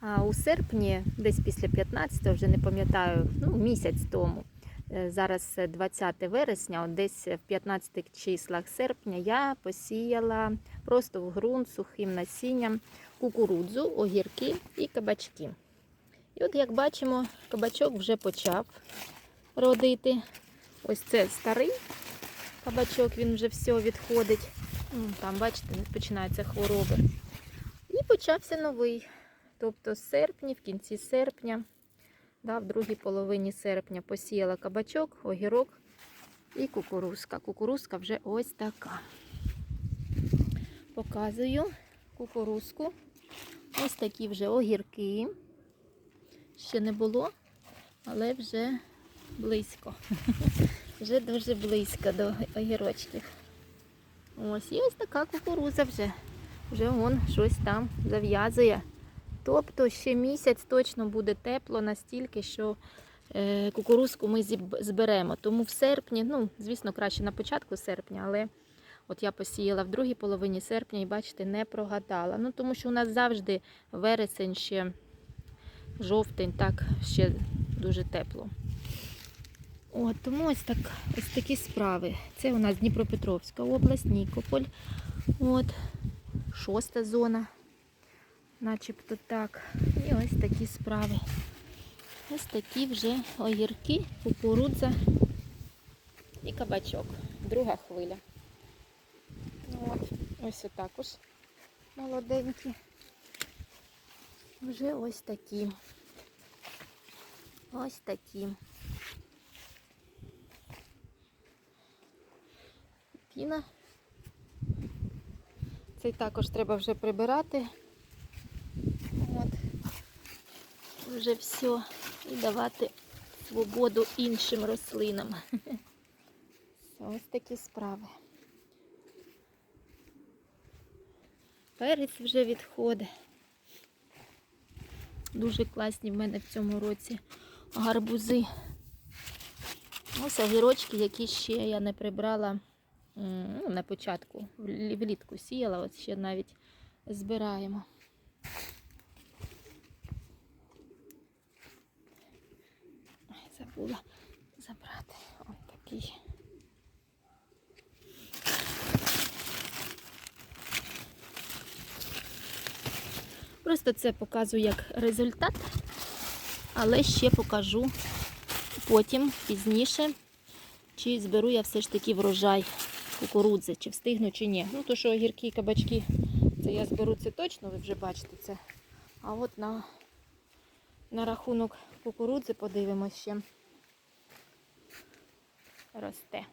А у серпні, десь після 15-го, вже не пам'ятаю, ну, місяць тому. е, Зараз е, 20 вересня, от десь в 15 числах серпня я посіяла просто в ґрунт сухим насінням кукурудзу, огірки і кабачки. І от як бачимо, кабачок вже почав родити. Ось це старий кабачок, він вже все відходить. Там, бачите, починаються хвороби. І почався новий. Тобто з серпня, в кінці серпня, да, в другій половині серпня посіяла кабачок, огірок і кукурузка. Кукурузка вже ось така. Показую кукурузку. Ось такі вже огірки. Ще не було, але вже близько. Вже дуже близько до огірочків. Ось і ось така кукуруза вже. Вже вон щось там зав'язує. Тобто ще місяць точно буде тепло настільки, що е, кукурузку ми зберемо. Тому в серпні, ну, звісно, краще на початку серпня, але от я посіяла в другій половині серпня і бачите, не прогадала. Ну, тому що у нас завжди вересень ще жовтень, так ще дуже тепло. От, тому ось так, ось такі справи. Це у нас Дніпропетровська область, Нікополь. От, шоста зона, начебто так. І ось такі справи. Ось такі вже огірки, кукурудза і кабачок. Друга хвиля. От, ось також молоденькі. Вже ось такі. Ось такі. Піна. Цей також треба вже прибирати. От. Вже все. І давати свободу іншим рослинам. Ось такі справи. Перець вже відходить. Дуже класні в мене в цьому році гарбузи. Ось огірочки, які ще я не прибрала ну, на початку. Влітку сіяла, от ще навіть збираємо. Забула забрати. Ось такий. Просто це показую як результат, але ще покажу потім, пізніше, чи зберу я все ж таки врожай кукурудзи, чи встигну, чи ні. Ну, то, що огірки і кабачки, це я зберу це точно, ви вже бачите це. А от на, на рахунок кукурудзи подивимося ще росте.